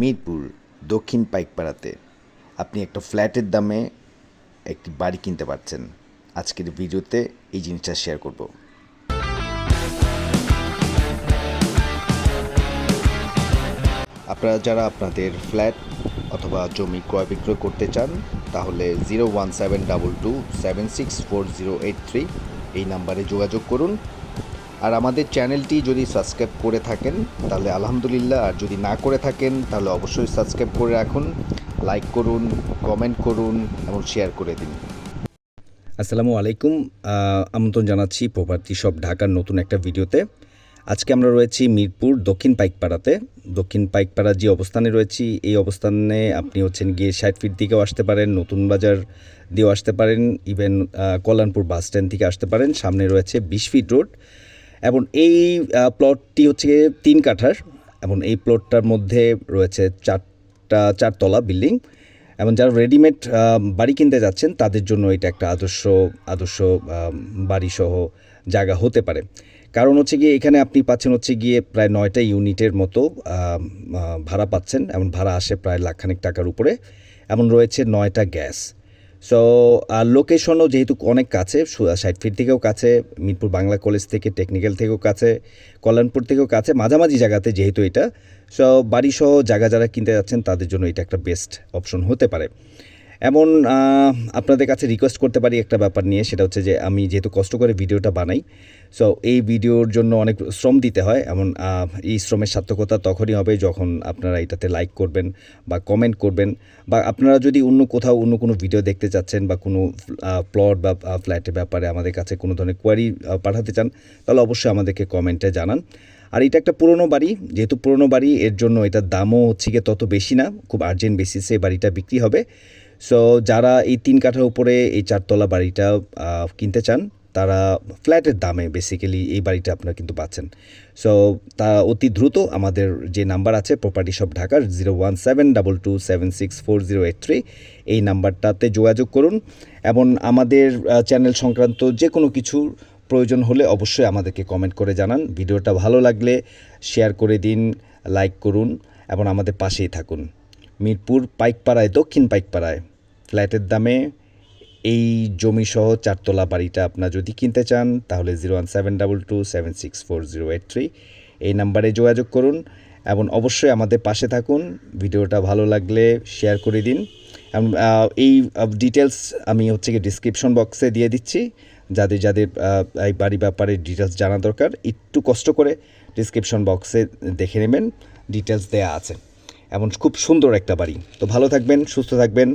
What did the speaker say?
মিরপুর, দক্ষিণ পাইকপাড়াতে। আপনি একটা ফ্ল্যাটের দামে একটি বাড়ি কিনতে পারছেন। আজকের ভিডিওতে এই জিনিসটা শেয়ার করব। আপনারা যারা আপনাদের ফ্ল্যাট অথবা জমি ক্রয় বিক্রয় করতে চান, তাহলে zero one seven double two seven six four zero eight three এই নাম্বারে যোগাযোগ করুন। আর আমাদের চ্যানেলটি যদি সাবস্ক্রাইব করে থাকেন, তাহলে আলহামদুলিল্লাহ। আর যদি না করে থাকেন, তাহলে অবশ্যই সাবস্ক্রাইব করে রাখুন, লাইক করুন, কমেন্ট করুন এবং শেয়ার করে দিন। আসসালামু আলাইকুম। আমন্ত্রণ জানাচ্ছি প্রপার্টি শপ ঢাকার নতুন একটা ভিডিওতে। আজকে আমরা রয়েছি মিরপুর দক্ষিণ পাইকপাড়াতে। দক্ষিণ পাইকপাড়া যে অবস্থানে রয়েছি, এই অবস্থানে আপনি হচ্ছেন গিয়ে ষাট ফিট দিকেও আসতে পারেন, নতুন বাজার দিয়েও আসতে পারেন ইভেন কল্যাণপুর বাস স্ট্যান্ড থেকে আসতে পারেন। সামনে রয়েছে বিশ ফিট রোড এবং এই প্লটটি হচ্ছে তিন কাঠার এবং এই প্লটটার মধ্যে রয়েছে চারটা, চারতলা বিল্ডিং এবং যারা রেডিমেড বাড়ি কিনতে যাচ্ছেন তাদের জন্য এটা একটা আদর্শ আদর্শ বাড়ি সহ জায়গা হতে পারে। কারণ হচ্ছে গিয়ে এখানে আপনি পাচ্ছেন হচ্ছে গিয়ে প্রায় নয়টা ইউনিটের মতো ভাড়া পাচ্ছেন এমন ভাড়া আসে প্রায় লাখখানিক টাকার উপরে এমন রয়েছে নয়টা গ্যাস। সো আর লোকেশনও যেহেতু অনেক কাছে ষাট ফিট থেকেও কাছে, মিরপুর বাংলা কলেজ থেকে টেকনিক্যাল থেকেও কাছে, কল্যাণপুর থেকেও কাছে, মাঝামাঝি জায়গাতে যেহেতু এটা সো বাড়িসহ জায়গা যারা কিনতে যাচ্ছেন তাদের জন্য এটা একটা বেস্ট অপশন হতে পারে। এমন আপনাদের কাছে রিকোয়েস্ট করতে পারি একটা ব্যাপার নিয়ে, সেটা হচ্ছে যে আমি যেহেতু কষ্ট করে ভিডিওটা বানাই সো এই ভিডিওর জন্য অনেক শ্রম দিতে হয়। এমন এই শ্রমের সার্থকতা তখনই হবে যখন আপনারা এটাতে লাইক করবেন বা কমেন্ট করবেন। বা আপনারা যদি অন্য কোথাও অন্য কোনো ভিডিও দেখতে চাচ্ছেন বা কোনো প্লট বা ফ্ল্যাটের ব্যাপারে আমাদের কাছে কোনো ধরনের কোয়ারি পাঠাতে চান, তাহলে অবশ্যই আমাদেরকে কমেন্টে জানান। আর এটা একটা পুরনো বাড়ি, যেহেতু পুরনো বাড়ি, এর জন্য এটার দামও হচ্ছে গিয়ে তত বেশি না, খুব আর্জেন্ট বেসিসে বাড়িটা বিক্রি হবে। সো যারা এই তিন কাঠার উপরে এই চারতলা বাড়িটা কিনতে চান, তারা ফ্ল্যাটের দামে বেসিক্যালি এই বাড়িটা আপনারা কিন্তু পাচ্ছেন। সো তা অতি দ্রুত আমাদের যে নাম্বার আছে প্রপার্টি শপ ঢাকার zero one seven double two seven six four zero eight three এই নাম্বারটাতে যোগাযোগ করুন। এবং আমাদের চ্যানেল সংক্রান্ত যে কোনো কিছুর প্রয়োজন হলে অবশ্যই আমাদেরকে কমেন্ট করে জানান। ভিডিওটা ভালো লাগলে শেয়ার করে দিন লাইক করুন, এবং আমাদের পাশেই থাকুন। মিরপুর পাইকপাড়ায়, দক্ষিণ পাইকপাড়ায়। ফ্ল্যাটের দামে এই জমিসহ চারতলা বাড়িটা আপনার যদি কিনতে চান, তাহলে zero one seven double two seven six four zero eight three এই নাম্বারে যোগাযোগ করুন এবং অবশ্যই আমাদের পাশে থাকুন। ভিডিওটা ভালো লাগলে শেয়ার করে দিন। এবং এই ডিটেলস আমি হচ্ছে কি ডিসক্রিপশন বক্সে দিয়ে দিচ্ছি। যাদের যাদের এই বাড়ি ব্যাপারে ডিটেলস জানা দরকার, একটু কষ্ট করে ডিসক্রিপশন বক্সে দেখে নেবেন। ডিটেলস দেয়া আছে। এমন খুব সুন্দর একটা বাড়ি। তো ভালো থাকবেন, সুস্থ থাকবেন।